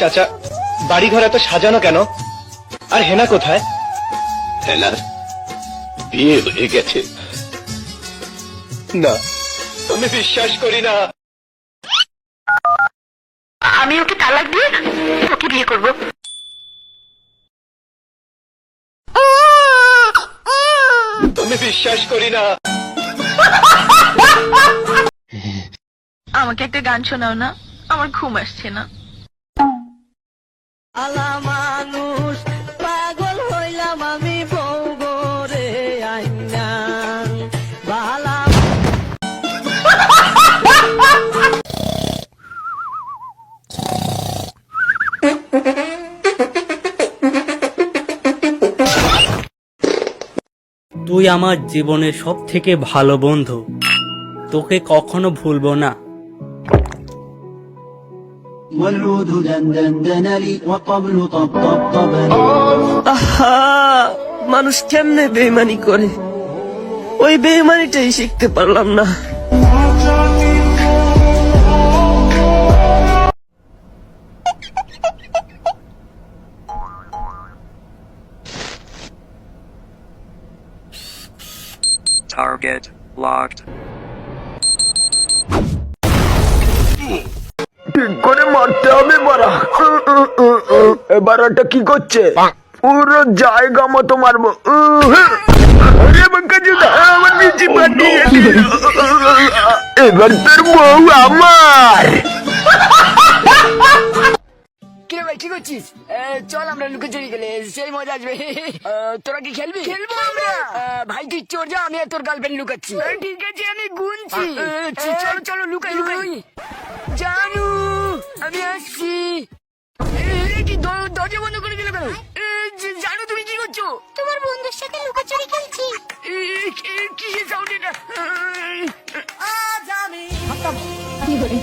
চাচা বাড়ি ঘর এত সাজানো কেন? আর হেনা কোথায়? হেনার বিয়ে হয়ে গেছে। না আমি বিশ্বাস করি না। আমি ওকে তালাক দিয়ে ওকে বিয়ে করব। আমি বিশ্বাস করি না। আমাকে একটা গান শোনাও না আমার ঘুম আসছে না। আলা মানুষ, পাগল হইলাম আমি বউ গরে আইনা তুই আমার জীবনের সব থেকে ভালো বন্ধু। তোকে কখনো ভুলবো না। والعود دندن دنلي والطبل طبطب طبلي আহা মানুষ কেমনে বেমানি করে ওই বেমানিটাই শিখতে পারলাম না Target locked. হবে বাড়া। এবার কি করছে? পুরো জায়গা মতো মারবো। এবার তোর বউ আমার। কিরে ভাই কি করছিস? চল আমরা লুকোচুরি খেলে সেই মজা আসবে। তোরা কি খেলবি? খেলব আমরা। ভাই তুই চোর যা আমি তোর গার্লফ্রেন্ড লুকাচ্ছি। ঠিক আছে আমি গুনছি। চলো চলো লুকাই লুকাই। জানু দরজা বন্ধ করে দিলে কেন? জানো তুমি কি করছ? তোমার বন্ধুর সাথে লুকোচুরি খেলছি। কিসের সাউন্ড এটা? আজ আমি কি বলে?